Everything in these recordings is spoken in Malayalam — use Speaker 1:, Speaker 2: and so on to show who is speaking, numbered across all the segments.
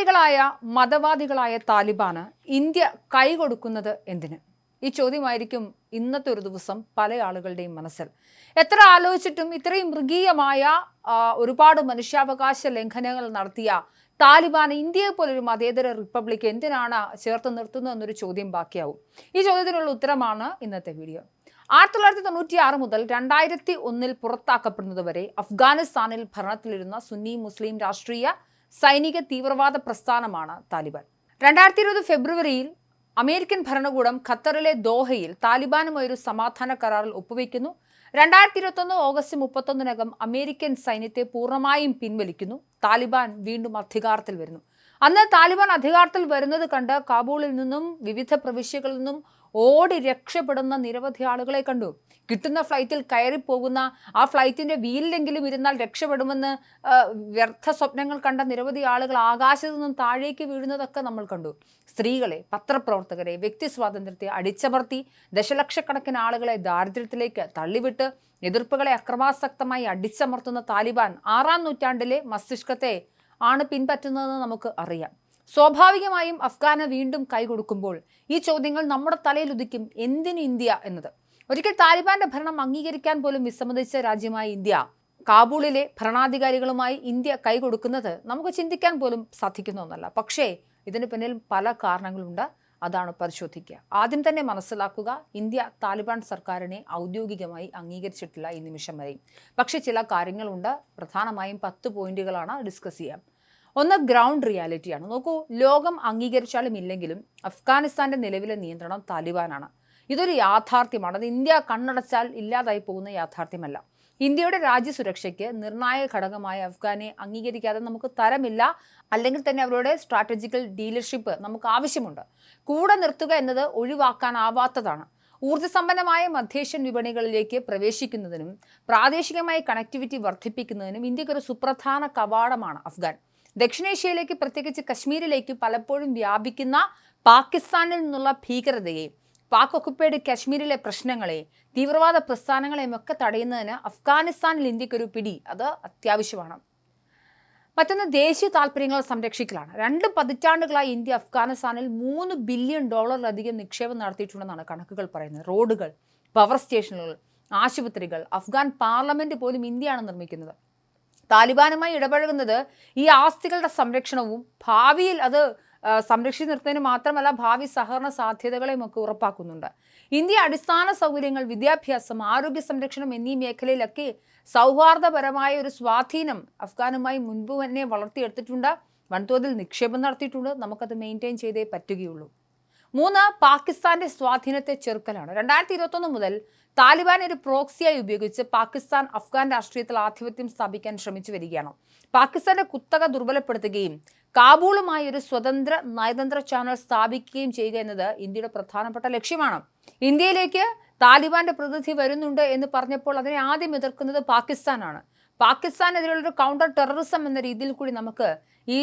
Speaker 1: തീവ്രവാദികളായ മതവാദികളായ താലിബാന് ഇന്ത്യ കൈകൊടുക്കുന്നത് എന്തിന്? ഈ ചോദ്യമായിരിക്കും ഇന്നത്തെ ഒരു ദിവസം പല ആളുകളുടെയും മനസ്സിൽ. എത്ര ആലോചിച്ചിട്ടും ഇത്രയും മൃഗീയമായ ഒരുപാട് മനുഷ്യാവകാശ ലംഘനങ്ങൾ നടത്തിയ താലിബാൻ ഇന്ത്യയെ പോലൊരു മതേതര റിപ്പബ്ലിക് എന്തിനാണ് ചേർത്ത് നിർത്തുന്നത് എന്നൊരു ചോദ്യം ബാക്കിയാവും. ഈ ചോദ്യത്തിനുള്ള ഉത്തരമാണ് ഇന്നത്തെ വീഡിയോ. ആയിരത്തി തൊള്ളായിരത്തി തൊണ്ണൂറ്റി ആറ് മുതൽ രണ്ടായിരത്തി ഒന്നിൽ പുറത്താക്കപ്പെടുന്നതുവരെ അഫ്ഗാനിസ്ഥാനിൽ ഭരണത്തിലിരുന്ന സുന്നി മുസ്ലിം രാഷ്ട്രീയ സൈനിക തീവ്രവാദ പ്രസ്ഥാനമാണ് താലിബാൻ. രണ്ടായിരത്തി ഇരുപത് ഫെബ്രുവരിയിൽ അമേരിക്കൻ ഭരണകൂടം ഖത്തറിലെ ദോഹയിൽ താലിബാനുമായി ഒരു സമാധാന കരാറിൽ ഒപ്പുവെക്കുന്നു. രണ്ടായിരത്തി ഇരുപത്തൊന്ന് ഓഗസ്റ്റ് മുപ്പത്തൊന്നിനകം അമേരിക്കൻ സൈന്യത്തെ പൂർണമായും പിൻവലിക്കുന്നു. താലിബാൻ വീണ്ടും അധികാരത്തിൽ വരുന്നു. അന്ന് താലിബാൻ അധികാരത്തിൽ വരുന്നത് കണ്ട് കാബൂളിൽ നിന്നും വിവിധ പ്രവിശ്യകളിൽ നിന്നും ഓടി രക്ഷപ്പെടുന്ന നിരവധി ആളുകളെ കണ്ടു. കിട്ടുന്ന ഫ്ലൈറ്റിൽ കയറിപ്പോകുന്ന ആ ഫ്ലൈറ്റിന്റെ വീലിലെങ്കിലും ഇരുന്നാൽ രക്ഷപ്പെടുമെന്ന് വ്യർത്ഥ സ്വപ്നങ്ങൾ കണ്ട നിരവധി ആളുകൾ ആകാശത്തു നിന്നും താഴേക്ക് വീഴുന്നതൊക്കെ നമ്മൾ കണ്ടു. സ്ത്രീകളെ പത്രപ്രവർത്തകരെ വ്യക്തി സ്വാതന്ത്ര്യത്തെ അടിച്ചമർത്തി ദശലക്ഷക്കണക്കിന് ആളുകളെ ദാരിദ്ര്യത്തിലേക്ക് തള്ളിവിട്ട് എതിർപ്പുകളെ അക്രമാസക്തമായി അടിച്ചമർത്തുന്ന താലിബാൻ ആറാം നൂറ്റാണ്ടിലെ മസ്തിഷ്കത്തെ ആണ് പിൻപറ്റുന്നതെന്ന് നമുക്ക് അറിയാം. സ്വാഭാവികമായും അഫ്ഗാന് വീണ്ടും കൈകൊടുക്കുമ്പോൾ ഈ ചോദ്യങ്ങൾ നമ്മുടെ തലയിൽ ഉദിക്കും എന്തിന് ഇന്ത്യ എന്നത്? ഒരിക്കൽ താലിബാന്റെ ഭരണം അംഗീകരിക്കാൻ പോലും വിസമ്മതിച്ച രാജ്യമായ ഇന്ത്യ കാബൂളിലെ ഭരണാധികാരികളുമായി ഇന്ത്യ കൈകൊടുക്കുന്നത് നമുക്ക് ചിന്തിക്കാൻ പോലും സാധിക്കുന്ന ഒന്നല്ല. പക്ഷേ ഇതിന് പിന്നിൽ പല കാരണങ്ങളുണ്ട്. അതാണ് പരിശോധിക്കുക. ആദ്യം തന്നെ മനസ്സിലാക്കുക ഇന്ത്യ താലിബാൻ സർക്കാരിനെ ഔദ്യോഗികമായി അംഗീകരിച്ചിട്ടില്ല ഈ നിമിഷം വരെയും പക്ഷേ ചില കാര്യങ്ങളുണ്ട്. പ്രധാനമായും പത്ത് പോയിന്റുകളാണ് ഡിസ്കസ് ചെയ്യാം. ഒന്ന് ഗ്രൗണ്ട് റിയാലിറ്റിയാണ്. നോക്കൂ ലോകം അംഗീകരിച്ചാലും ഇല്ലെങ്കിലും അഫ്ഗാനിസ്ഥാന്റെ നിലവിലെ നിയന്ത്രണം താലിബാനാണ്. ഇതൊരു യാഥാർത്ഥ്യമാണ്. അത് ഇന്ത്യ കണ്ണടച്ചാൽ ഇല്ലാതായി പോകുന്ന യാഥാർത്ഥ്യമല്ല. ഇന്ത്യയുടെ രാജ്യസുരക്ഷയ്ക്ക് നിർണായക ഘടകമായ അഫ്ഗാനെ അംഗീകരിക്കാതെ നമുക്ക് തരമില്ല. അല്ലെങ്കിൽ തന്നെ അവരുടെ സ്ട്രാറ്റജിക്കൽ ഡീലർഷിപ്പ് നമുക്ക് ആവശ്യമുണ്ട്. കൂടെ നിർത്തുക എന്നത് ഒഴിവാക്കാനാവാത്തതാണ്. ഊർജസമ്പന്നമായ മധ്യേഷ്യൻ വിപണികളിലേക്ക് പ്രവേശിക്കുന്നതിനും പ്രാദേശികമായി കണക്ടിവിറ്റി വർദ്ധിപ്പിക്കുന്നതിനും ഇന്ത്യക്കൊരു സുപ്രധാന കവാടമാണ് അഫ്ഗാൻ. ദക്ഷിണേഷ്യയിലേക്ക് പ്രത്യേകിച്ച് കശ്മീരിലേക്ക് പലപ്പോഴും വ്യാപിക്കുന്ന പാകിസ്ഥാനിൽ നിന്നുള്ള ഭീകരതയെ പാക് ഒക്കുപ്പൈഡ് കശ്മീരിലെ പ്രശ്നങ്ങളെ തീവ്രവാദ പ്രസ്ഥാനങ്ങളെയും ഒക്കെ തടയുന്നതിന് അഫ്ഗാനിസ്ഥാനിൽ ഇന്ത്യക്കൊരു പിടി. അത് അത്യാവശ്യമാണ്. മറ്റൊന്ന് ദേശീയ താല്പര്യങ്ങൾ സംരക്ഷിക്കലാണ്. രണ്ട് പതിറ്റാണ്ടുകളായി ഇന്ത്യ അഫ്ഗാനിസ്ഥാനിൽ മൂന്ന് ബില്യൺ ഡോളറിലധികം നിക്ഷേപം നടത്തിയിട്ടുണ്ടെന്നാണ് കണക്കുകൾ പറയുന്നത്. റോഡുകൾ പവർ സ്റ്റേഷനുകൾ ആശുപത്രികൾ അഫ്ഗാൻ പാർലമെന്റ് പോലും ഇന്ത്യയാണ് നിർമ്മിക്കുന്നത്. താലിബാനുമായി ഇടപഴകുന്നത് ഈ ആസ്തികളുടെ സംരക്ഷണവും ഭാവിയിൽ അത് സംരക്ഷിച്ചു നിർത്തുന്നതിന് മാത്രമല്ല ഭാവി സഹകരണ സാധ്യതകളെയും ഒക്കെ ഉറപ്പാക്കുന്നുണ്ട്. ഇന്ത്യ അടിസ്ഥാന സൗകര്യങ്ങൾ വിദ്യാഭ്യാസം ആരോഗ്യ സംരക്ഷണം എന്നീ മേഖലയിലൊക്കെ സൗഹാർദ്ദപരമായ ഒരു സ്വാധീനം അഫ്ഗാനുമായി മുൻപ് തന്നെ വളർത്തിയെടുത്തിട്ടുണ്ട്. വൻതോതിൽ നിക്ഷേപം നടത്തിയിട്ടുണ്ട്. നമുക്കത് മെയിന്റെയിൻ ചെയ്തേ പറ്റുകയുള്ളൂ. മൂന്ന് പാകിസ്ഥാന്റെ സ്വാധീനത്തെ ചെറുക്കലാണ്. രണ്ടായിരത്തി ഇരുപത്തൊന്ന് മുതൽ താലിബാൻ ഒരു പ്രോക്സിയായി ഉപയോഗിച്ച് പാകിസ്ഥാൻ അഫ്ഗാൻ രാഷ്ട്രീയത്തിൽ ആധിപത്യം സ്ഥാപിക്കാൻ ശ്രമിച്ചു വരികയാണ്. പാകിസ്ഥാന്റെ കുത്തക ദുർബലപ്പെടുത്തുകയും കാബൂളുമായി ഒരു സ്വതന്ത്ര നയതന്ത്ര ചാനൽ സ്ഥാപിക്കുകയും ചെയ്യുക എന്നത് ഇന്ത്യയുടെ പ്രധാനപ്പെട്ട ലക്ഷ്യമാണ്. ഇന്ത്യയിലേക്ക് താലിബാന്റെ പ്രതിനിധി വരുന്നുണ്ട് എന്ന് പറഞ്ഞപ്പോൾ അതിനെ ആദ്യം എതിർക്കുന്നത് പാകിസ്ഥാനാണ്. പാകിസ്ഥാനെതിരെയുള്ള ഒരു കൗണ്ടർ ടെററിസം എന്ന രീതിയിൽ കൂടി നമുക്ക് ഈ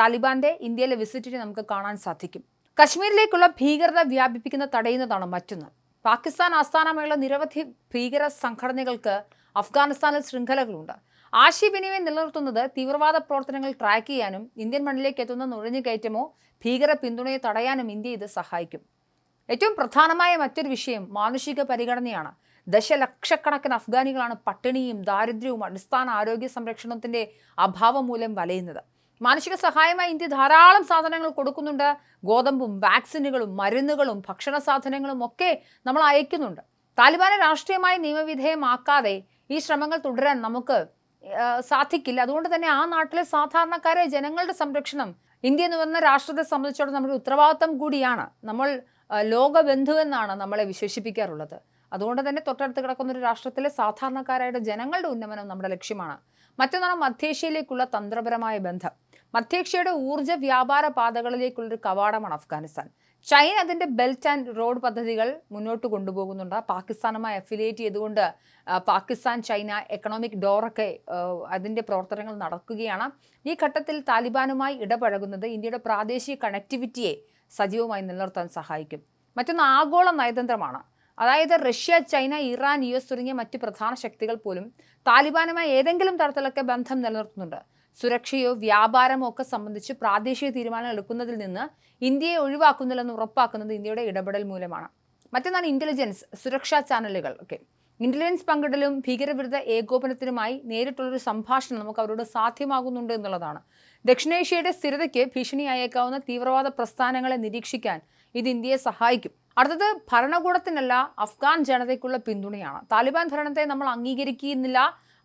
Speaker 1: താലിബാന്റെ ഇന്ത്യയിലെ വിസിറ്റിനെ നമുക്ക് കാണാൻ സാധിക്കും. കശ്മീരിലേക്കുള്ള ഭീകരത വ്യാപിപ്പിക്കുന്ന തടയുന്നതാണ് മറ്റൊന്ന്. പാകിസ്ഥാൻ ആസ്ഥാനമായുള്ള നിരവധി ഭീകര സംഘടനകൾക്ക് അഫ്ഗാനിസ്ഥാനിൽ ശൃംഖലകളുണ്ട്. ആശയവിനിമയം നിലനിർത്തുന്നത് തീവ്രവാദ പ്രവർത്തനങ്ങൾ ട്രാക്ക് ചെയ്യാനും ഇന്ത്യൻ മണ്ണിലേക്ക് എത്തുന്ന നുഴഞ്ഞുകയറ്റമോ ഭീകര പിന്തുണയെ തടയാനും ഇന്ത്യ ഇത് സഹായിക്കും. ഏറ്റവും പ്രധാനമായ മറ്റൊരു വിഷയം മാനുഷിക പരിഗണനയാണ്. ദശലക്ഷക്കണക്കിന് അഫ്ഗാനികളാണ് പട്ടിണിയും ദാരിദ്ര്യവും അടിസ്ഥാന ആരോഗ്യ സംരക്ഷണത്തിന്റെ അഭാവം മൂലം വലയുന്നത്. മാനുഷിക സഹായമായി ഇന്ത്യ ധാരാളം സാധനങ്ങൾ കൊടുക്കുന്നുണ്ട്. ഗോതമ്പും വാക്സിനുകളും മരുന്നുകളും ഭക്ഷണ സാധനങ്ങളും ഒക്കെ നമ്മൾ അയക്കുന്നുണ്ട്. താലിബാനെ രാഷ്ട്രീയമായി നിയമവിധേയമാക്കാതെ ഈ ശ്രമങ്ങൾ തുടരാൻ നമുക്ക് സാധിക്കില്ല. അതുകൊണ്ട് തന്നെ ആ നാട്ടിലെ സാധാരണക്കാരെ ജനങ്ങളുടെ സംരക്ഷണം ഇന്ത്യ എന്ന് പറഞ്ഞ രാഷ്ട്രത്തെ സംബന്ധിച്ചിടത്തോളം നമ്മുടെ ഉത്തരവാദിത്തം കൂടിയാണ്. നമ്മൾ ലോകബന്ധുവെന്നാണ് നമ്മളെ വിശേഷിപ്പിക്കാറുള്ളത്. അതുകൊണ്ട് തന്നെ തൊട്ടടുത്ത് കിടക്കുന്ന ഒരു രാഷ്ട്രത്തിലെ സാധാരണക്കാരായ ജനങ്ങളുടെ ഉന്നമനം നമ്മുടെ ലക്ഷ്യമാണ്. മറ്റൊന്നാണ് മധ്യേഷ്യയിലേക്കുള്ള തന്ത്രപരമായ ബന്ധം. മധ്യേഷ്യയുടെ ഊർജ വ്യാപാര പാതകളിലേക്കുള്ളൊരു കവാടമാണ് അഫ്ഗാനിസ്ഥാൻ. ചൈന അതിന്റെ ബെൽറ്റ് ആൻഡ് റോഡ് പദ്ധതികൾ മുന്നോട്ട് കൊണ്ടുപോകുന്നുണ്ട്. പാകിസ്ഥാനുമായി അഫിലിയേറ്റ് ചെയ്തുകൊണ്ട് പാകിസ്ഥാൻ ചൈന എക്കണോമിക് ഡോറൊക്കെ അതിന്റെ പ്രവർത്തനങ്ങൾ നടക്കുകയാണ്. ഈ ഘട്ടത്തിൽ താലിബാനുമായി ഇടപഴകുന്നത് ഇന്ത്യയുടെ പ്രാദേശിക കണക്ടിവിറ്റിയെ സജീവമായി നിലനിർത്താൻ സഹായിക്കും. മറ്റൊന്ന് ആഗോള നയതന്ത്രമാണ്. അതായത് Russia China Iran U S തുടങ്ങിയ മറ്റ് പ്രധാന ശക്തികൾ പോലും താലിബാനുമായി ഏതെങ്കിലും തരത്തിലൊക്കെ ബന്ധം നിലനിർത്തുന്നുണ്ട്. സുരക്ഷയോ വ്യാപാരമോ ഒക്കെ സംബന്ധിച്ച് പ്രാദേശിക തീരുമാനം എടുക്കുന്നതിൽ നിന്ന് ഇന്ത്യയെ ഒഴിവാക്കുന്നില്ലെന്ന് ഉറപ്പാക്കുന്നത് ഇന്ത്യയുടെ ഇടപെടൽ മൂലമാണ്. മറ്റൊന്നാണ് ഇന്റലിജൻസ് സുരക്ഷാ ചാനലുകൾ. ഒക്കെ ഇന്റലിജൻസ് പങ്കിടലും ഭീകരവിരുദ്ധ ഏകോപനത്തിനുമായി നേരിട്ടുള്ളൊരു സംഭാഷണം നമുക്ക് അവരോട് സാധ്യമാകുന്നുണ്ട് എന്നുള്ളതാണ്. ദക്ഷിണേഷ്യയുടെ സ്ഥിരതയ്ക്ക് ഭീഷണിയായേക്കാവുന്ന തീവ്രവാദ പ്രസ്ഥാനങ്ങളെ നിരീക്ഷിക്കാൻ ഇത് ഇന്ത്യയെ സഹായിക്കും. അടുത്തത് ഭരണകൂടത്തിനല്ല അഫ്ഗാൻ ജനതയ്ക്കുള്ള പിന്തുണയാണ്. താലിബാൻ ഭരണത്തെ നമ്മൾ അംഗീകരിക്കുന്നില്ല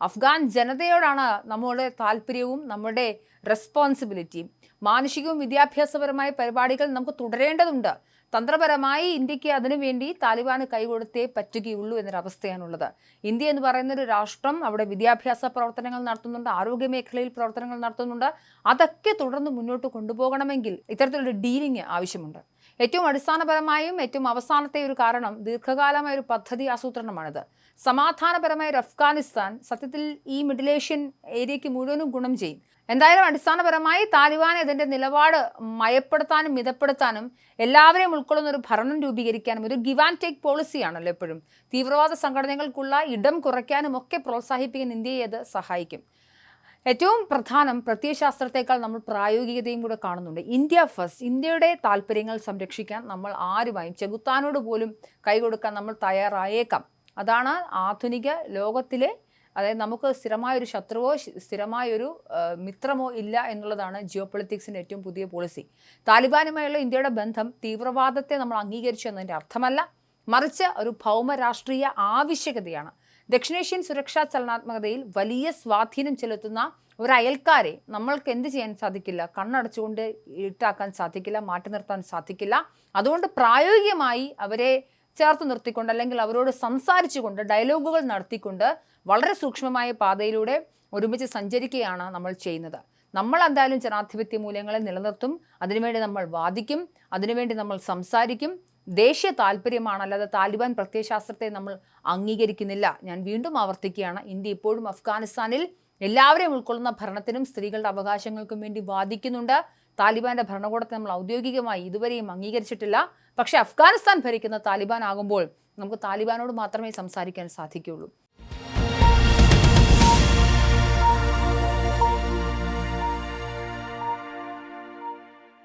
Speaker 1: അഫ്ഗാൻ ജനതയോടാണ് നമ്മുടെ താല്പര്യവും നമ്മുടെ റെസ്പോൺസിബിലിറ്റിയും മാനുഷികവും വിദ്യാഭ്യാസപരമായ പരിപാടികൾ നമുക്ക് തുടരേണ്ടതുണ്ട്. തന്ത്രപരമായി ഇന്ത്യയ്ക്ക് അതിനുവേണ്ടി താലിബാന് കൈകൊടുത്തേ പറ്റുകയുള്ളൂ എന്നൊരവസ്ഥയാണുള്ളത്. ഇന്ത്യ എന്ന് പറയുന്ന ഒരു രാഷ്ട്രം അവിടെ വിദ്യാഭ്യാസ പ്രവർത്തനങ്ങൾ നടത്തുന്നുണ്ട് ആരോഗ്യ മേഖലയിൽ പ്രവർത്തനങ്ങൾ നടത്തുന്നുണ്ട്. അതൊക്കെ തുടർന്ന് മുന്നോട്ട് കൊണ്ടുപോകണമെങ്കിൽ ഇത്തരത്തിലൊരു ഡീലിംഗ് ആവശ്യമുണ്ട്. ഏറ്റവും അടിസ്ഥാനപരമായും ഏറ്റവും അവസാനത്തെ ഒരു കാരണം ദീർഘകാലമായ ഒരു പദ്ധതി ആസൂത്രണമാണിത്. സമാധാനപരമായ ഒരു അഫ്ഗാനിസ്ഥാൻ സത്യത്തിൽ ഈ മിഡിൽ ഏഷ്യൻ ഏരിയയ്ക്ക് മുഴുവനും ഗുണം ചെയ്യും. എന്തായാലും അടിസ്ഥാനപരമായി താലിബാൻ ഇതിന്റെ നിലപാട് മയപ്പെടുത്താനും മിതപ്പെടുത്താനും എല്ലാവരെയും ഉൾക്കൊള്ളുന്ന ഒരു ഭരണം രൂപീകരിക്കാനും ഒരു ഗിവ് ആൻഡ് ടേക്ക് പോളിസിയാണല്ലോ എപ്പോഴും. തീവ്രവാദ സംഘടനകൾക്കുള്ള ഇടം കുറയ്ക്കാനും ഒക്കെ പ്രോത്സാഹിപ്പിക്കാൻ ഇന്ത്യയെ അത് സഹായിക്കും. ഏറ്റവും പ്രധാനം പ്രത്യയശാസ്ത്രത്തെക്കാൾ നമ്മൾ പ്രായോഗികതയും കൂടെ കാണുന്നുണ്ട്. ഇന്ത്യ ഫസ്റ്റ് ഇന്ത്യയുടെ താല്പര്യങ്ങൾ സംരക്ഷിക്കാൻ നമ്മൾ ആരുമായും ചെകുത്താനോട് പോലും കൈ കൊടുക്കാൻ നമ്മൾ തയ്യാറായേക്കാം. അതാണ് ആധുനിക ലോകത്തിലെ അതായത് നമുക്ക് സ്ഥിരമായൊരു ശത്രുവോ സ്ഥിരമായൊരു മിത്രമോ ഇല്ല എന്നുള്ളതാണ് ജിയോ പൊളിറ്റിക്സിന്റെ ഏറ്റവും പുതിയ പോളിസി. താലിബാനുമായുള്ള ഇന്ത്യയുടെ ബന്ധം തീവ്രവാദത്തെ നമ്മൾ അംഗീകരിച്ചു എന്നതിന്റെ അർത്ഥമല്ല. മറിച്ച് ഒരു ഭൗമരാഷ്ട്രീയ ആവശ്യകതയാണ്. ദക്ഷിണേഷ്യൻ സുരക്ഷാ ചലനാത്മകതയിൽ വലിയ സ്വാധീനം ചെലുത്തുന്ന ഒരു അയൽക്കാരെ നമ്മൾക്ക് എന്ത് ചെയ്യാൻ സാധിക്കില്ല? കണ്ണടച്ചുകൊണ്ട് ഇട്ടാക്കാൻ സാധിക്കില്ല മാറ്റി നിർത്താൻ സാധിക്കില്ല. അതുകൊണ്ട് പ്രായോഗികമായി അവരെ ചേർത്ത് നിർത്തിക്കൊണ്ട് അല്ലെങ്കിൽ അവരോട് സംസാരിച്ചുകൊണ്ട് ഡയലോഗുകൾ നടത്തിക്കൊണ്ട് വളരെ സൂക്ഷ്മമായ പാതയിലൂടെ ഒരുമിച്ച് സഞ്ചരിക്കുകയാണ് നമ്മൾ ചെയ്യുന്നത്. നമ്മൾ എന്തായാലും ജനാധിപത്യ മൂല്യങ്ങളെ നിലനിർത്തും. അതിനുവേണ്ടി നമ്മൾ വാദിക്കും. അതിനുവേണ്ടി നമ്മൾ സംസാരിക്കും. ദേശീയ താല്പര്യമാണ് അല്ലാതെ താലിബാൻ പ്രത്യയശാസ്ത്രത്തെ നമ്മൾ അംഗീകരിക്കുന്നില്ല. ഞാൻ വീണ്ടും ആവർത്തിക്കുകയാണ്. ഇന്ത്യ ഇപ്പോഴും അഫ്ഗാനിസ്ഥാനിൽ എല്ലാവരെയും ഉൾക്കൊള്ളുന്ന ഭരണത്തിനും സ്ത്രീകളുടെ അവകാശങ്ങൾക്കും വേണ്ടി വാദിക്കുന്നുണ്ട്. താലിബാന്റെ ഭരണകൂടത്തെ നമ്മൾ ഔദ്യോഗികമായി ഇതുവരെയും അംഗീകരിച്ചിട്ടില്ല. പക്ഷേ അഫ്ഗാനിസ്ഥാൻ ഭരിക്കുന്ന താലിബാൻ ആകുമ്പോൾ നമുക്ക് താലിബാനോട് മാത്രമേ സംസാരിക്കാൻ സാധിക്കുകയുള്ളൂ.